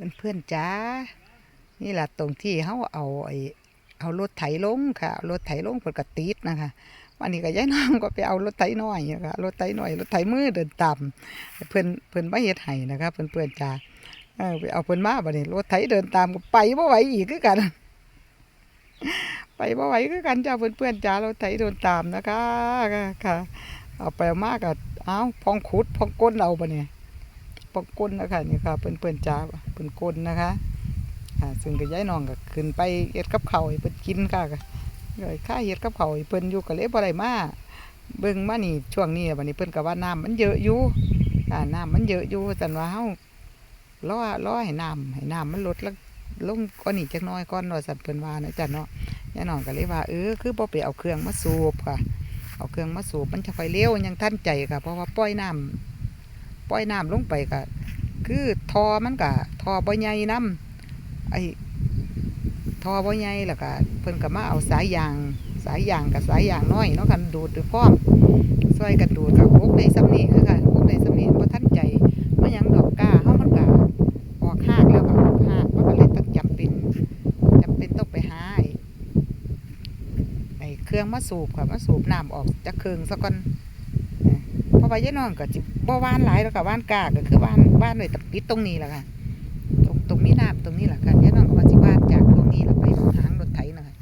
พื่อนเพื่อนๆจ้า นี่แหละตรงที่เขาเอาไอ้เอารถไถลงค่ะรถไถลงเพิ่นก็ติดนะคะวันนี้ก็ย้ายน้องก็ไปเอารถไถน้อยนะคะรถไถน้อยรถไถมือเดินตามเพื่อนเพื่อนไมาเฮ็ดให้นะคะเพื่อนเพื่อนจ้าเออไปเอาเพิ่อนมาบัดนี้รถไถเดินตามก็ไปบ่ไหวอีกคือกัน ไปบ่ไหวคือกันจ้าเพื่อนเพื่อนจ้ารถไถเดินตามนะคะค่ะเอาไปมากก็เอาพองขุดพองก้นเอาบัดนี้ปอกก้นนะคะนี่ค่ะเปิ้นเปิ้นจ้า เปิ้นก้นนะคะอ่าซึ่งก็ย้ายน้องก็ขึ้นไปเฮ็ดกับเขาให้เพิ่นกินค่ะก็เลยค่าเฮ็ดกับเขาให้เพิ่นอยู่ก็เลยบ่ได้มาเบิ่งมานี่ช่วงนี้บัดนี้เพิ่นก็ว่าน้ำมันเยอะอยู่อ่าน้ำมันเยอะอยู่แต่ว่าเฮารอรอให้น้ำให้น้ำมันลดแล้วลงกว่านี้จักน้อยก่อนว่าซั่นเพิ่นว่านะจ๊ะเนาะย้ายน้องก็เลยว่าเออคือบ่ไปเอาเครื่องมาสูบค่ะ เอาเครื่องมาสูบมันจะค่อยเร็วยังทันใจค่ะเพราะว่าปล่อยน้ำปล่อยน้ำลงไปก็ คือทอมันก็ทอบ่ใหญ่น้ำไอ้ทอบ่ใหญ่แล้วก็เพิ่นก็มาเอาสายยางสายยางกับสายยางน้อยเนาะกันดูดด้วยพร้อมช่วยกันดูดกับพวกในซ้ำนี่ค่ะพวกในซ้ำนี่บ่ทันใจมันยังดอกก้าเฮามันก็ออกหากแล้วก็ออกหากมันก็เลยต้องจำเป็นจำเป็นต้องไปหาไอ้ไอ้เครื่องมาสูบค่ะมาสูบน้ำออกจากเครื่องซะก่อน ว่ายายน้องก็จิบ่ว่านหลายแล้วก็ว่านกาก็คือว่านว่านไว้ตะปิดตรงนี้แหละค่ะ ตรงตรงมีน้ำตรงนี้แหละค่ะยายน้องก็ว่าสิว่านจากตรงนี้แล้วไปตรงหางรถไถนะคะ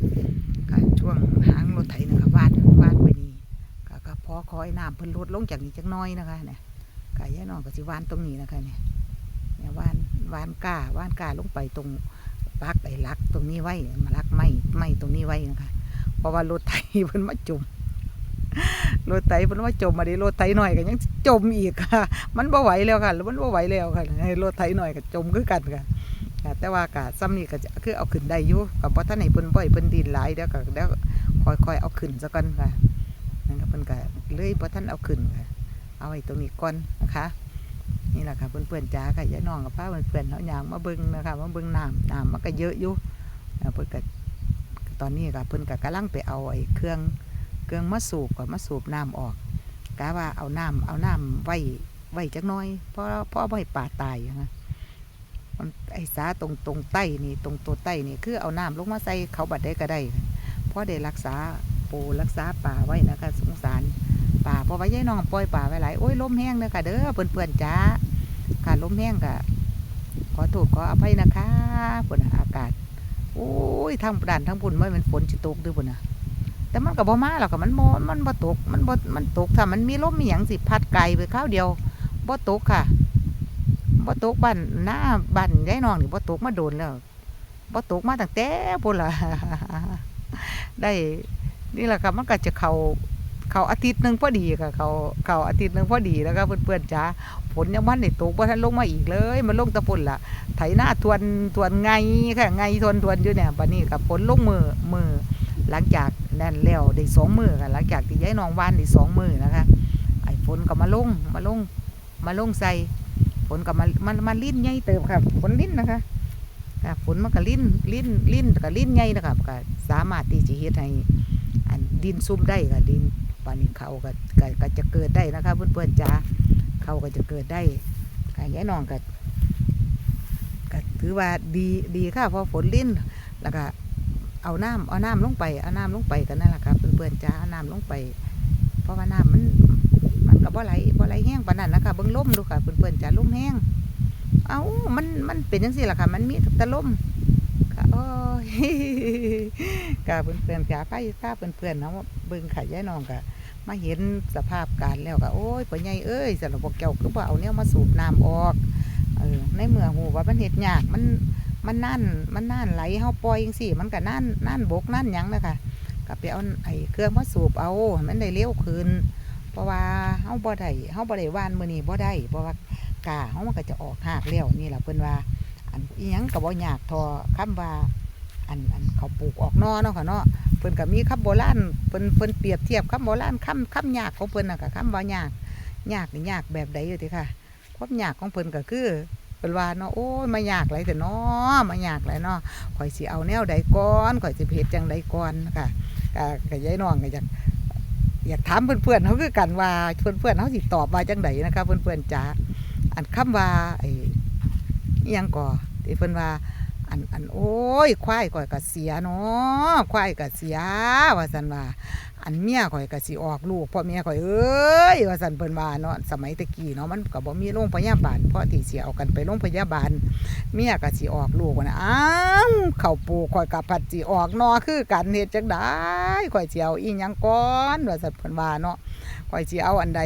ค่ะช่วงหางรถไถนะคะว่านว่านไปนี่ก็ก็พอคอยน้ำเพิ่นลดลงจากนี้จักน้อยนะคะเนี่ยค่ะยยน้องก็สิว่านตรงนี้นะคะเนี่ยเนี่ยว่านว่านกาว่านกาลงไปตรงปักไอ้ลักตรงนี้ไว้มาลักไม้ไม้ตรงนี้ไว้นะคะเพราะว่ารถไถเพิ่นมาจุ่ม รถไถเพิ่นว่าจมมาดิรถไถหน่อยก็ยังจมอีกค่ะ มันบ่ไหวแล้วค่ะมันบ่ไหวแล้วค่ะให้รถไถหน่อยก็จมคือกันค่ะแต่ว่าก็ซ้ำนี่ก็จะคือเอาขึ้นได้อยู่ก็บ่ทันให้เพิ่นบ่ให้เพิ่นดินหลายเดี๋ยวก็เดี๋ยวค่อยๆเอาขึ้นซะก่อนค่ะนั่นก็เพิ่นก็เลยบ่ทันเอาขึ้นค่ะ เอาไว้ตรงนี้ก่อนนะคะนี่แหละค่ะเพื่อนๆจ้าค่ะยายน้องกับป้าเพื่อนๆเฮาย่างมาเบิ่งนะคะมาเบิ่งน้ำน้ำมันก็เยอะอยู่เพิ่นก็ตอนนี้ก็เพิ่อนก็กำลังไปเอาไอ้เครื่อง เครื่องมาสูบก่อนมาสูบน้ำออกกะว่าเอาน้ำเอาน้ำไว้ไว้จักน้อยเพราะเพราะบ่ให้ป่าตายนะมันไอ้สาตรงตรงใต้นี่ตรงตัวใต้นี่คือเอาน้ำลงมาใส่เขาบัดได้ก็ได้เพราะได้รักษาปูรักษาป่าไว้นะคะสงสารป่าพราะว่ายายน้องปล่อยป่าไว้หลายโอ้ยล้มแห้งเด้อค่ะเด้อเพื่อนๆจ้าการล้มแห้งกะขอโทษขออภัยนะคะฝนอากาศโอ้ยทั้งด่านทั้งบุญไม่เป็นฝนจิตกด้วยบุญนะ แต่มันก็บ่มาหรอกมันบ่มันบ่ตก มันบ่มันตกถ้ามันมีลมมีหยังสิพัดไกลไปข้าวเดียวบ่ตกค่ะบ่ตกบ้านหน้าบ้านยายน้องนี่บ่ตกมาโดนแล้วบ่ตกมาตั้งแต่พุ่นล่ะได้นี่แหละค่ะมันก็จะเขาเขาอาทิตย์หนึ่งพอดีค่ะเขาเขาอาทิตย์หนึ่งพอดีแล้วก็เพื่อนๆจ้าฝนยังมันได้ตกบ่ทันลงมาอีกเลย มันลงตะพุ่นล่ะ ไถนาทวนทวนไงค่ะไงทวนทวนอยู่เนี่ยบัดนี้ก็ฝนลงมือมือหลังจาก นั่นแล้วได้สองมือค่ะหลังจากที่ย้ายนองวานได้สองมือนะคะ ไอ้ฝนก็มาลงมาลงมาลงใส่ฝนก็มามันมันลิ้นใหญ่เติมค่ะฝนลิ้นนะคะค่ะฝนมันก็ลิ้นลิ้นลิ้นก็ลิ้นใหญ่นะคะก็สามารถที่จะเฮ็ดให้อันดินซุ่มได้ค่ะดินปานนี้เขาก็ก็จะเกิดได้นะคะเพื่อนๆจ้าเขาก็จะเกิดได้ค่ะย้ายนองก็ก็ถือว่าดีดีค่ะเพราะฝนลิ้นแล้วก็ เอาน้ำเอาน้ำลงไปเอาน้ำลงไปกันนั่นแหละครับเพื่อนๆจ้าเอาน้ำลงไป เพราะว่าน้ำมันมันก็บ่ไหลบ่ไหลแห้งปานนั้นนะคะเบิ่งลมดูค่ะเพื่อนๆจ้าลมแห้งเอามันมันเป็นจังซี่ล่ะค่ะ มันมีแต่ล่มค่ะโอ้ยก็เพื่อนๆจ้าพาพาเพื่อนๆเนาะเบิ่งค่ะยายน้องก็มาเห็นสภาพการแล้วก็โอ้ยพ่อใหญ่เอ้ยสำหรับพวกเจ้าคือบ่เอาแนวมาสูบน้ำออกเออในเมื่อหูว่ามันเฮ็ดยากมัน มันนั่นมันนั่นไหลเฮาปล่อยจังซี่มันก็นั่นนั่นบกนั่นหยังนะคะก็ไปเอาไอ้เครื่องมาสูบเอามันได้เร็วขึ้นเพราะว่าเฮาบ่ได้เฮาบ่ได้ว่านมื้อนี้บ่ได้เพราะว่ากาเฮามันก็จะออกหากแล้วนี่ล่ะเพิ่นว่า อันอีหยังก็บ่ยากทอคำว่าอันอันเขาปลูกออกนอเนาะค่ะเนาะเพิ่นก็มีคำโบราณเพิ่นเพิ่นเปรียบเทียบคำโบราณคำคำยากของเพิ่นน่ะกับคำว่ายากยากนี่ยากแบบใดอยู่ติค่ะความยากของเพิ่นก็คือ เป็นว่าเนาะโอ้ยมายากไรแต่เนาะมายากไรเนาะข่อยสิเอาแนวใดก่อนข่อยสิเพจจังใดก่อนค่ะก็ก็ยายน้องก็อยากอยากถามเพื่อนๆเขาคือกันว่าเพื่อนๆเขาสิตอบว่าจังใดนะคะเพื่อนๆจ๋าอันคำว่าไอ้ยังก่อที่เพิ่อนว่าอันอันโอ้ยควายข่อยก็เสียเนาะควายก็เสียว่าซั่นว่า อันเมียข่อยก็สิออกลูกพ่อเมียข่อยเอ้ยว่าซั่นเพิ่นว่าเนาะสมัยตะกี้เนาะมันก็บ่มีโรงพยาบาลเพราะที่สิเอากันไปโรงพยาบาลเมียก็สิออกลูกว่านะอ้าวเข้าปูข่อยก็ผัดสิออกนอคือกันเฮ็ดจังได๋ข่อยสิเอาอีหยังก่อนว่าซั่นเพิ่นว่าเนาะข่อยสิเอาอันใด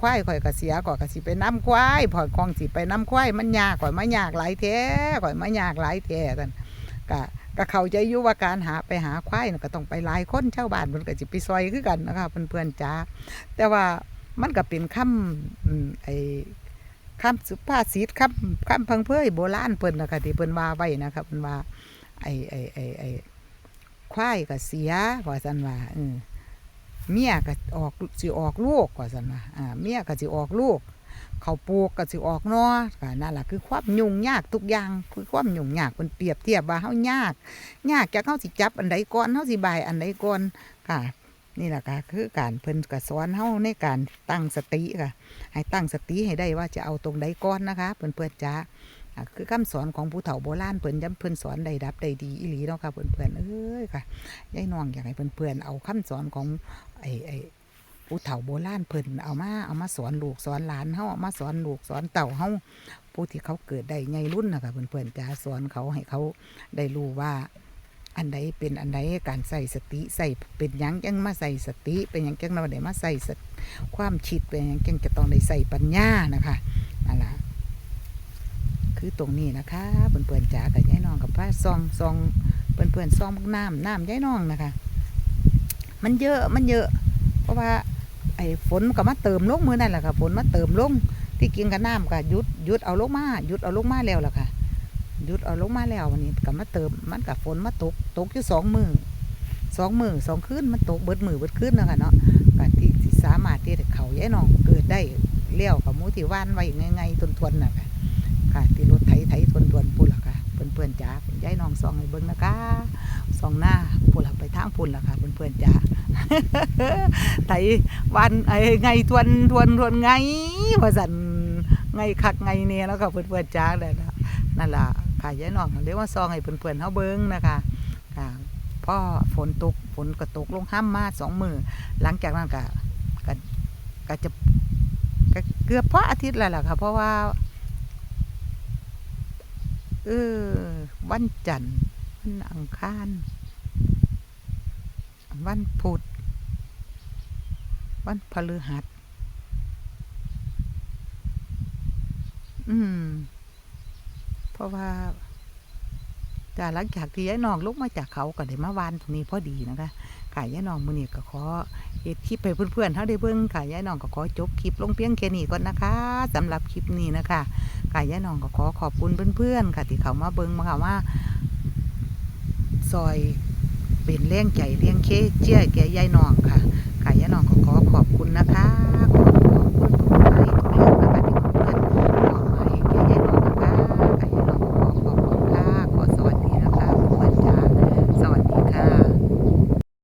ควายข่อยก็เสียข่อยก็สิไปนํควายพอยของสิไปนํควายมันยากข่อยมายากหลายแท้ข่อยมายากหลายแท้ซั่นก็ ก็เข้าใจอยู่ว่าการหาไปหาควายก็ต้องไปหลายคนชาวบ้านเพิ่นก็สิไปซอยคือกันนะคะเพื่อนๆจ้าแต่ว่ามันก็เป็นคำอืมไอ้คำสุภาษิตคำคำพังเพยโบราณเพิ่นนะคะที่เพิ่นว่าไว้นะคะเพิ่นว่า ไอ้ไอ้ไอ้ไอ้ควายก็เสียว่าซั่นว่าเมียก็ออกสิออกลูกว่าซั่นว่าอ่าเมียก็สิออกลูก เขาปลูกก็สิออกนอก็นั่นแหละคือความยุ่งยากทุกอย่างคือความยุ่งยากเพิ่นเปรียบเทียบว่าเฮายาก ยากจากเฮาสิจับอันใดก่อนเฮาสิบายอันใดก่อนค่ะ นี่แหละค่ะคือการเพิ่นก็สอนเฮาในการตั้งสติค่ะ ให้ตั้งสติให้ได้ว่าจะเอาตรงใดก่อนนะคะเพื่อนเพื่อนๆจ้าอะคือคำสอนของผู้เฒ่าโบราณเพิ่นย้ำเพิ่นสอนได้ดับได้ดีอีหลีเนาะค่ะเพื่อนเพื่อนๆเอ้ยค่ะยายน้องอยากให้เพื่อนเพื่อนๆเอาคำสอนของไอ้ไอ้ ผู้เฒ่าโบราณเพิ่นเอามาเอามาสอนลูกสอนหลานเฮาเอามาสอนลูกสอนเต่าเฮาผู้ที่เขาเกิดได้ไงรุ่นนะคะเพื่อนๆจ้าสอนเขาให้เขาได้รู้ว่าอันใดเป็นอันใดการใส่สติใส่เป็นยังจังมาใส่สติ เป็นยังจังเราได้มาใส่ความคิดเป็นย่างเก่งจะต้องได้ใส่ปัญญานะคะนั่นแหละคือตรงนี้นะคะเพื่อนๆจ๋ากับยายน้องกับป้าซองซองเพื่อนๆซองน้ำน้ำยายน้องนะคะ มันเยอะมันเยอะ เพราะว่า ไอ้ฝนก็มาเติมลงมือนั่นแหละค่ะฝนมาเติมลงที่กินกับน้ำก็ยุดยุดเอาลงมาหยุดเอาลงมาแล้วล่ะค่ะหยุดเอาลงมาแล้ววันนี้ก็มาเติมมันกับฝนมาตกตกอยู่สองมือสองมือสองคืนมันตกเบิดมือเบิดคืนนะคะเนาะการที่สิสามารถที่จะเขาย้ายน้องเกิดได้เลี้ยวกับมูที่ว่านไว้ไงๆทนทวนน่ะค่ะค่ะที่รถไถไถทนทวนๆปุ่นล่ะค่ะเพื่อนๆจ๋าย้ายน้องซองให้เบิ่งนะคะซองหน้าปุ่นล่ะไปทางปุ่นล่ะค่ะเพื่อนๆจ๋า ไถวันไอ้ไงทวนทวนทวนไงว่าสันไงคักไงเนี่ยแล้วค่ะเพื่อนๆจ๋านั่นล่ะนั่นล่ะค่ะยายน้องเรียกว่าซองให้เพื่อนๆเฮาเบิ่งนะคะค่ะพอฝนตกฝนก็ตกลงห้ามมาสองมือหลังจากนั้นก็ก็ก็จะก็เกือบพออาทิตย์แล้วล่ะค่ะ เพราะว่าเออวันจันทร์วันอังคาร วันพุธวันพฤหัส อืม เพราะว่าจ้าหลังจากที่ยายนองลุกมาจากเขาก็ได้มาวานตรงนี้พอดีนะคะค่ะยายนองมือนี้ก็ขอเฮ็ดคลิปไปเพื่อนๆเขาได้เบิ่งค่ะยายน้องก็ขอจบคลิปลงเพียงแค่นี้ก่อนนะคะสำหรับคลิปนี้นะคะค่ะยายน้องก็ขอขอบคุณเพื่อนๆค่ะที่เขามาเบิ่งมาค่ะว่าซอย เป็นแรงใจเลี้ยงเคเจียแก่ยายน้องค่ะค่ะยายน้องก็ขอขอบคุณนะคะ